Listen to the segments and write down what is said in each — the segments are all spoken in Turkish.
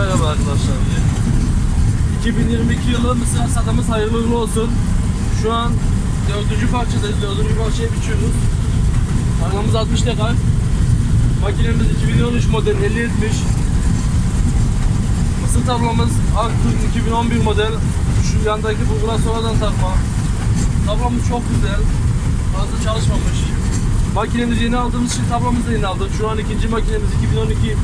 merhaba arkadaşlar. 2022 yılı mısır hasadımız hayırlı uğurlu olsun. Şu an dördüncü parçadayız. Dördüncü parçayı biçiyoruz. Tarlamız 60 dekar. Makinemiz 2013 model 50 70. Mısır tablamız Aktur 2011 model. Şu yandaki bulgular sonradan takma. Tablamız çok güzel. Fazla çalışmamış. Makinemizi yeni aldığımız için tablamızı da yeni aldık. Şu an ikinci makinemiz 2012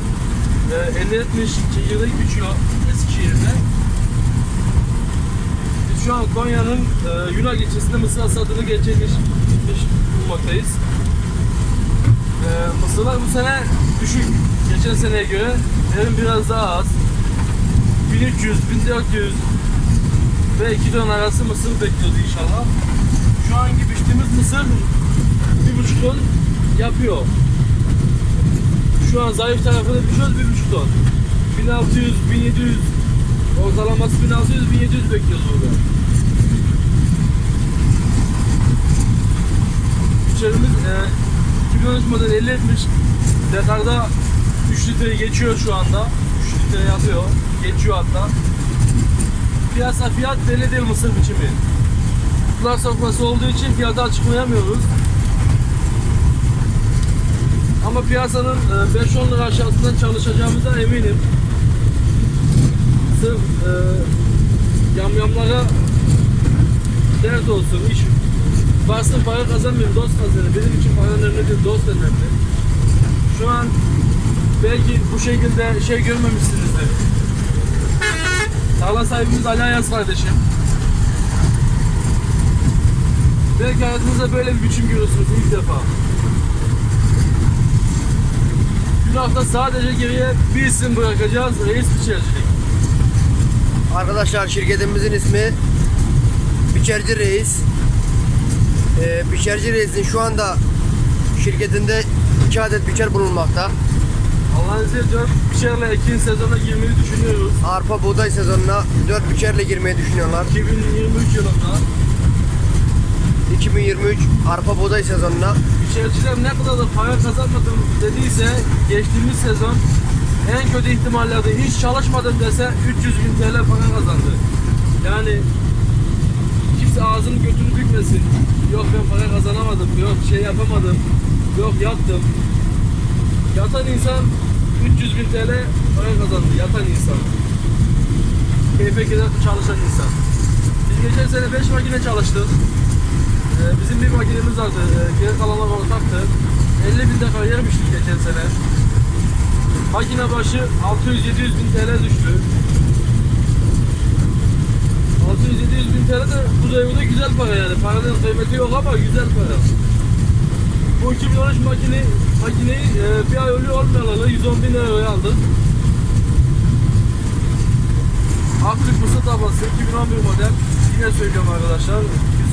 e, 50 70 çekirdek biçiyor Eskişehir'de. Biz şu an Konya'nın e, Yunan ilçesinde mısır hasadını gerçekleştirmiş bulunmaktayız. E, mısırlar bu sene düşük. Geçen seneye göre verim biraz daha az. 1300, 1400 ve 2 ton arası mısır bekliyoruz inşallah. Şu anki biçtiğimiz mısır 1,5 ton yapıyor. Şu an zayıf tarafını biçiyoruz 1,5 ton. 1600, 1700 ortalaması 1600, 1700 bekliyoruz burada. İçerimiz e, 2013 model 50 etmiş. Dekarda 3 litreyi geçiyor şu anda. 3 litre yapıyor. Geçiyor hatta. Piyasa fiyat değil mısır biçimi. Kutular sofrası olduğu için fiyatı açıklayamıyoruz. Ama piyasanın e, 5-10 lira aşağısından çalışacağımızdan eminim. Sırf e, yamyamlara dert olsun, iş varsın para kazanmayayım, dost kazanayım. Benim için para önemli dost önemli. Şu an belki bu şekilde şey görmemişsinizdir. Tarla sahibimiz Ali Ayaz kardeşim. Belki hayatınızda böyle bir biçim görürsünüz ilk defa. Bir hafta sadece geriye bir isim bırakacağız. Reis biçercilik. Arkadaşlar şirketimizin ismi Biçerci Reis. Ee, Biçerci Reis'in şu anda şirketinde 2 adet biçer bulunmakta. Allah'ın izniyle 4 biçerle ekin sezonuna girmeyi düşünüyoruz. Arpa buğday sezonuna 4 biçerle girmeyi düşünüyorlar. 2023 yılında. 2023 arpa buğday sezonuna Biçerciler ne kadar da para kazanmadım dediyse geçtiğimiz sezon en kötü ihtimallerde hiç çalışmadım dese 300 bin TL para kazandı. Yani kimse ağzını götünü bükmesin. Yok ben para kazanamadım, yok şey yapamadım, yok yattım. Yatan insan 300 bin TL para kazandı, yatan insan. Gider çalışan insan. Biz geçen sene 5 makine çalıştık. Ee, bizim bir makinemiz vardı. Ee, geri kalanlar ortaktı. 50 bin dekar yer biçtik geçen sene. Makine başı 600-700 bin TL düştü. 600-700 bin TL de bu devirde güzel para yani. Paranın kıymeti yok ama güzel para. Bu 2013 makine, makineyi e, bir ay ölü olmayalı 110 bin liraya aldık. Aktif mısır tablası 2011 model. Yine söylüyorum arkadaşlar.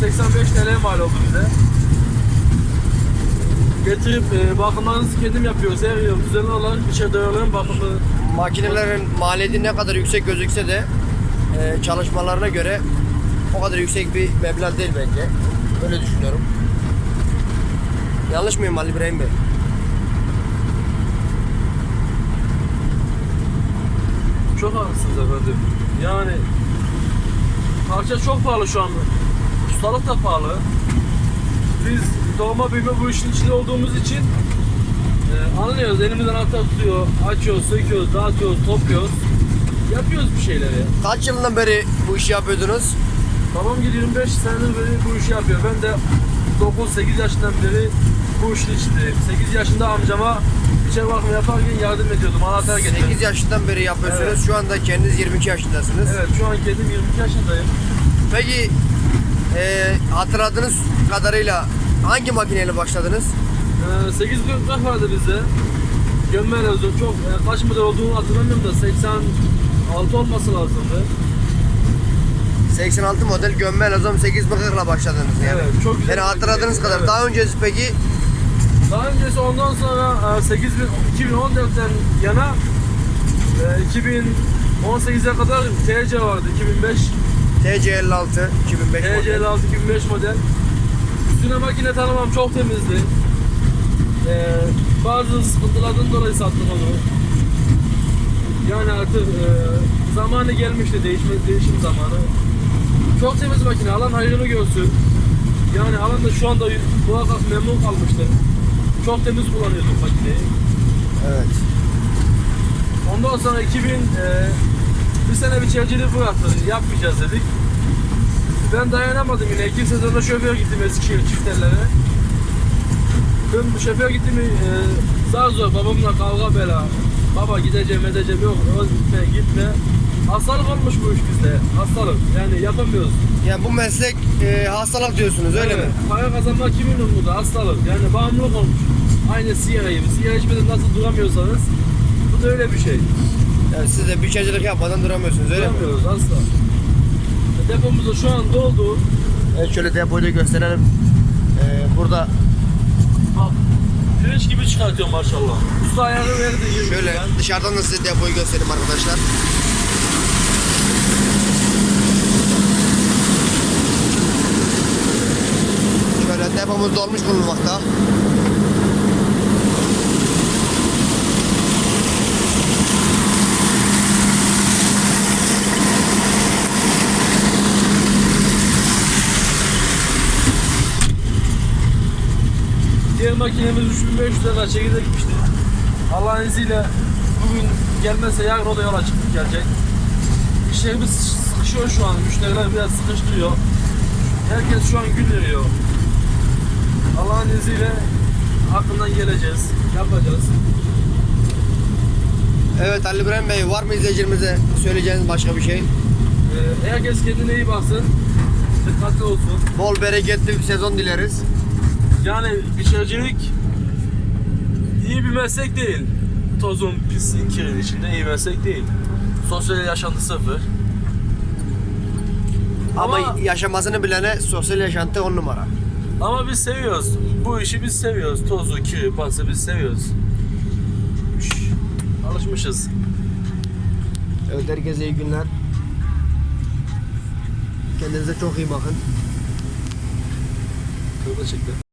185 TL mal oldu bize. Getirip e, bakımlarınızı kendim yapıyoruz. Her yıl düzenli olarak içeridelerinin bakımı. makinelerin maliyeti ne kadar yüksek gözükse de e, çalışmalarına göre o kadar yüksek bir meblağ değil bence. Öyle düşünüyorum. Yanlış mıyım Ali İbrahim Bey? Çok haklısınız efendim. Yani parça çok pahalı şu an. Ustalık da pahalı. Biz doğma büyüme bu işin içinde olduğumuz için e, anlıyoruz. Elimizden anahtar tutuyor, açıyoruz, söküyoruz, dağıtıyoruz, topluyoruz. Yapıyoruz bir şeyleri. Kaç yıldan beri bu işi yapıyordunuz? Babam 25 senedir beri bu işi yapıyor. Ben de 9-8 yaşından beri bu işin içindeyim. 8 yaşında amcama içeri bakımı yaparken yardım ediyordum. Anahtar getirdim. 8 yaşından beri yapıyorsunuz. Evet. Şu anda kendiniz 22 yaşındasınız. Evet şu an kendim 22 yaşındayım. Peki e, hatırladığınız kadarıyla hangi makineyle başladınız? Ee, 8 gök vardı bizde. Gömme televizyon çok e, kaç model olduğunu hatırlamıyorum da 86 olması lazımdı. 86 model gömme lazım 8 mıkırla başladınız yani. Evet, çok güzel Yani hatırladığınız kadar. Evet. Daha öncesi peki Daha öncesi ondan sonra e, 8 bin- 2014'ten yana e, 2018'e kadar TC vardı 2005 TC56 2005 model. TC56 2005 model. Üstüne makine tanımam çok temizdi. Ee, bazı sıkıntılardan dolayı sattık onu. Yani artık e, zamanı gelmişti değişme, değişim zamanı. Çok temiz makine. Alan hayrını görsün. Yani alan da şu anda muhakkak memnun kalmıştır. Çok temiz kullanıyorduk makineyi. Evet. Ondan sonra 2000 e, bir sene bir çevciliği bıraktık. Yapmayacağız dedik. Ben dayanamadım yine. İki sezonda şoför gittim Eskişehir çifterlere. Ben bu şoför gittim e, zar zor babamla kavga bela. Baba gideceğim edeceğim yok. o Gitme gitme. Hastalık olmuş bu iş bizde. Hastalık. Yani yapamıyoruz. Ya bu meslek e, hastalık diyorsunuz öyle Evet, mi? Para kazanmak kimin umudu? Hastalık. Yani bağımlılık olmuş. Aynı sigara gibi. Sigara içmeden nasıl duramıyorsanız bu da öyle bir şey. Yani siz de biçercilik yapmadan duramıyorsunuz öyle mi? Duramıyoruz asla. Depomuz da şu an doldu. Evet şöyle depoyu da gösterelim. E, burada Bak, pirinç gibi çıkartıyor maşallah. Usta ayarı verdi. şöyle lira. dışarıdan da size depoyu göstereyim arkadaşlar. Şöyle depomuz dolmuş bulunmakta. Diğer makinemiz 3500 lira çekirdek gitmişti. Allah'ın izniyle bugün gelmezse yarın o da yola çıkıp gelecek. İşlerimiz sıkışıyor şu an. Müşteriler biraz sıkıştırıyor. Herkes şu an gün veriyor. Allah'ın izniyle hakkından geleceğiz. Yapacağız. Evet Ali İbrahim Bey var mı izleyicilerimize söyleyeceğiniz başka bir şey? Ee, herkes kendine iyi baksın. Dikkatli olsun. Bol bereketli bir sezon dileriz. Yani biçercilik iyi bir meslek değil. Tozun, pisliğin, kirin içinde iyi meslek değil. Sosyal yaşantı sıfır. Ama, Ama- yaşamasını bilene sosyal yaşantı on numara. Ama biz seviyoruz. Bu işi biz seviyoruz. Tozu, kiri, pası biz seviyoruz. Şş, Alışmışız. Evet herkese iyi günler. Kendinize çok iyi bakın. Kırda çekti.